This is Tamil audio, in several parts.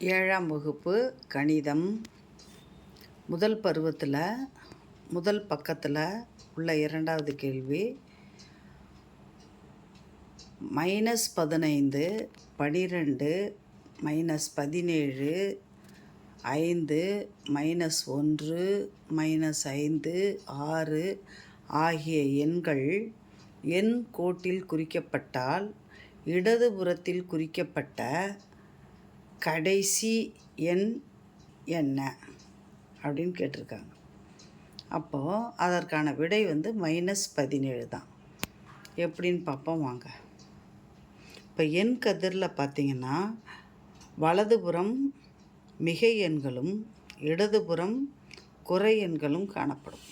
ஏழாம் வகுப்பு கணிதம். முதல் பருவத்தில் முதல் பக்கத்தில் உள்ள இரண்டாவது கேள்வி மைனஸ் பதினைந்து பனிரெண்டு மைனஸ் பதினேழு ஐந்து மைனஸ் ஒன்று மைனஸ் ஐந்து ஆறு ஆகிய எண்கள் எண் கோட்டில் குறிக்கப்பட்டால் இடதுபுறத்தில் குறிக்கப்பட்ட கடைசி எண் என்ன அப்படின்னு கேட்டிருக்காங்க. அப்போது அதற்கான விடை வந்து மைனஸ் பதினேழு தான். எப்படின்னு பார்ப்போம் வாங்க. இப்போ எண் கதிரில் பார்த்தீங்கன்னா வலதுபுறம் மிகை எண்களும் இடதுபுறம் குறை எண்களும் காணப்படும்.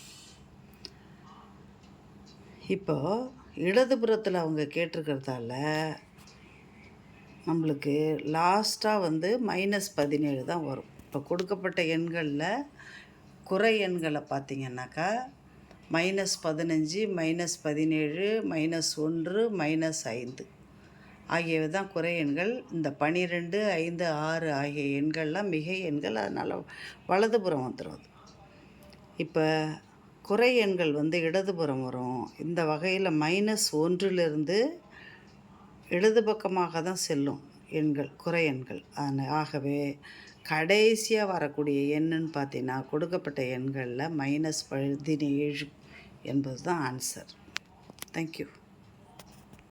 இப்போ இடதுபுறத்தில் அவங்க கேட்டிருக்கிறதால நம்மளுக்கு லாஸ்ட்டாக வந்து மைனஸ் பதினேழு தான் வரும். இப்போ கொடுக்கப்பட்ட எண்களில் குறை எண்களை பார்த்திங்கனாக்கா மைனஸ் பதினஞ்சு மைனஸ் பதினேழு மைனஸ் ஒன்று மைனஸ் ஐந்து. ஆகியவை தான் குறை எண்கள். இந்த பனிரெண்டு ஐந்து ஆறு ஆகிய எண்கள்லாம் மிகை எண்கள். அதனால் வலதுபுறம் வந்துடும் இப்போ குறை எண்கள் வந்து இடதுபுறம் வரும். இந்த வகையில் மைனஸ் ஒன்றிலிருந்து இடது பக்கமாக தான் செல்லும் எண்கள் குறை எண்கள். ஆகவே கடைசியாக வரக்கூடிய எண்ணுன்னு பார்த்தீங்கன்னா கொடுக்கப்பட்ட எண்களில் மைனஸ் பதினேழு என்பது தான் ஆன்சர் தேங்க்யூ